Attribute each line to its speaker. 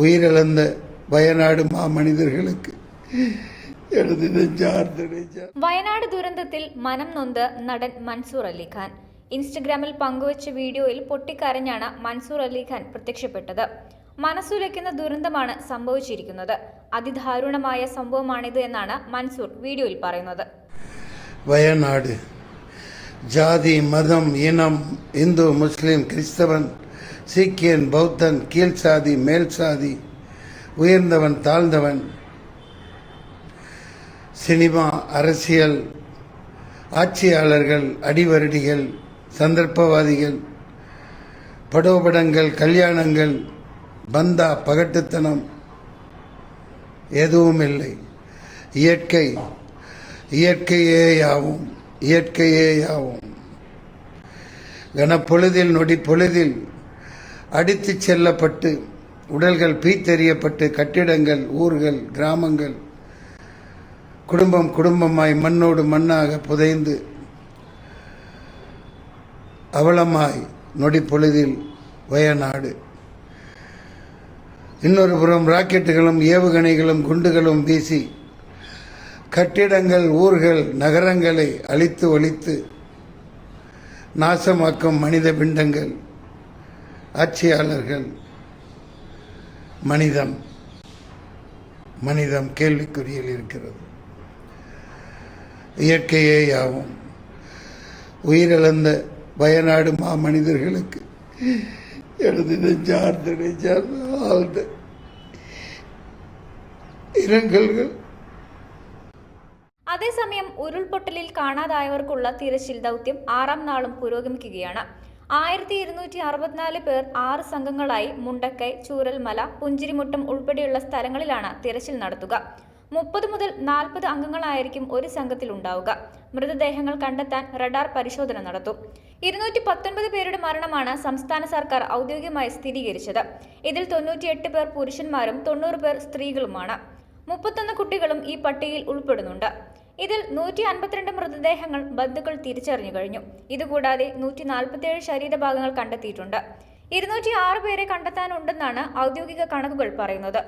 Speaker 1: உயிரிழந்த வயநாடு மாமனிதர்களுக்கு
Speaker 2: വയനാട് ദുരന്തത്തിൽ മനം നൊന്ത് നടൻ മൻസൂർ അലിഖാൻ. ഇൻസ്റ്റഗ്രാമിൽ പങ്കുവച്ച വീഡിയോയിൽ പൊട്ടിക്കരഞ്ഞാണ് മൻസൂർ അലിഖാൻ പ്രത്യക്ഷപ്പെട്ടത്. മനസ്സുലയ്ക്കുന്ന ദുരന്തമാണ് സംഭവിച്ചിരിക്കുന്നത്. അതിദാരുണമായ സംഭവമാണിത് എന്നാണ് മൻസൂർ വീഡിയോയിൽ പറയുന്നത്.
Speaker 1: വയനാട് ജാതി മതം ഇനം ഹിന്ദു മുസ്ലിം ക്രിസ്തവൻ சீக்கியன் பௌத்தன் கீழ் சாதி மேல் சாதி உயர்ந்தவன் தாழ்ந்தவன். சினிமா அரசியல் ஆட்சியாளர்கள் அடிவருடிகள் சந்தர்ப்பவாதிகள் படோபடங்கள் கல்யாணங்கள் பந்தா பகட்டுத்தனம் எதுவும் இல்லை இயற்கை இயற்கையே யாவும் இயற்கையே யாவும் கனப்பொழுதில் நொடி பொழுதில் அடித்துச் செல்லப்பட்டு உடல்கள் பீத்தெறியப்பட்டு கட்டிடங்கள் ஊர்கள் கிராமங்கள் குடும்பம் குடும்பமாய் மண்ணோடு மண்ணாக புதைந்து அவலமாய் நொடி பொழுதில் வயநாடு. இன்னொரு புறம் ராக்கெட்டுகளும் ஏவுகணைகளும் குண்டுகளும் வீசி கட்டிடங்கள் ஊர்கள் நகரங்களை அழித்து ஒழித்து நாசமாக்கும் மனித பிண்டங்கள். ஆட்சியாளர்கள் மனிதம் மனிதம் கேள்விக்குறியில் இருக்கிறது இயற்கையே யாவும் உயிரிழந்த வயநாடு மாமனிதர்களுக்கு எனது நெஞ்சார்ந்த நெஞ்சார்ந்த ஆழ்ந்த இரங்கல்கள்
Speaker 2: അതേസമയം ഉരുൾപൊട്ടലിൽ കാണാതായവർക്കുള്ള തിരച്ചിൽ ദൗത്യം ആറാം നാളും പുരോഗമിക്കുകയാണ് ആയിരത്തി ഇരുന്നൂറ്റി അറുപത്തിനാല് പേർ ആറ് സംഘങ്ങളായി മുണ്ടക്കൈ ചൂരൽമല പുഞ്ചിരിമുട്ടം ഉൾപ്പെടെയുള്ള സ്ഥലങ്ങളിലാണ് തിരച്ചിൽ നടത്തുക. മുപ്പത് മുതൽ നാൽപ്പത് അംഗങ്ങളായിരിക്കും ഒരു സംഘത്തിൽ ഉണ്ടാവുക. മൃതദേഹങ്ങൾ കണ്ടെത്താൻ റഡാർ പരിശോധന നടത്തും. ഇരുന്നൂറ്റി പത്തൊൻപത് പേരുടെ മരണമാണ് സംസ്ഥാന സർക്കാർ ഔദ്യോഗികമായി സ്ഥിരീകരിച്ചത്. ഇതിൽ തൊണ്ണൂറ്റിയെട്ട് പേർ പുരുഷന്മാരും തൊണ്ണൂറ് പേർ സ്ത്രീകളുമാണ്. മുപ്പത്തൊന്ന് കുട്ടികളും ഈ പട്ടികയിൽ ഉൾപ്പെടുന്നുണ്ട്. ഇതിൽ നൂറ്റി അൻപത്തിരണ്ട് മൃതദേഹങ്ങൾ ബന്ധുക്കൾ തിരിച്ചറിഞ്ഞു കഴിഞ്ഞു. ഇതുകൂടാതെ നൂറ്റി നാൽപ്പത്തിയേഴ് ശരീരഭാഗങ്ങൾ കണ്ടെത്തിയിട്ടുണ്ട്. ഇരുന്നൂറ്റി ആറ് പേരെ കണ്ടെത്താനുണ്ടെന്നാണ് ഔദ്യോഗിക കണക്കുകൾ പറയുന്നത്.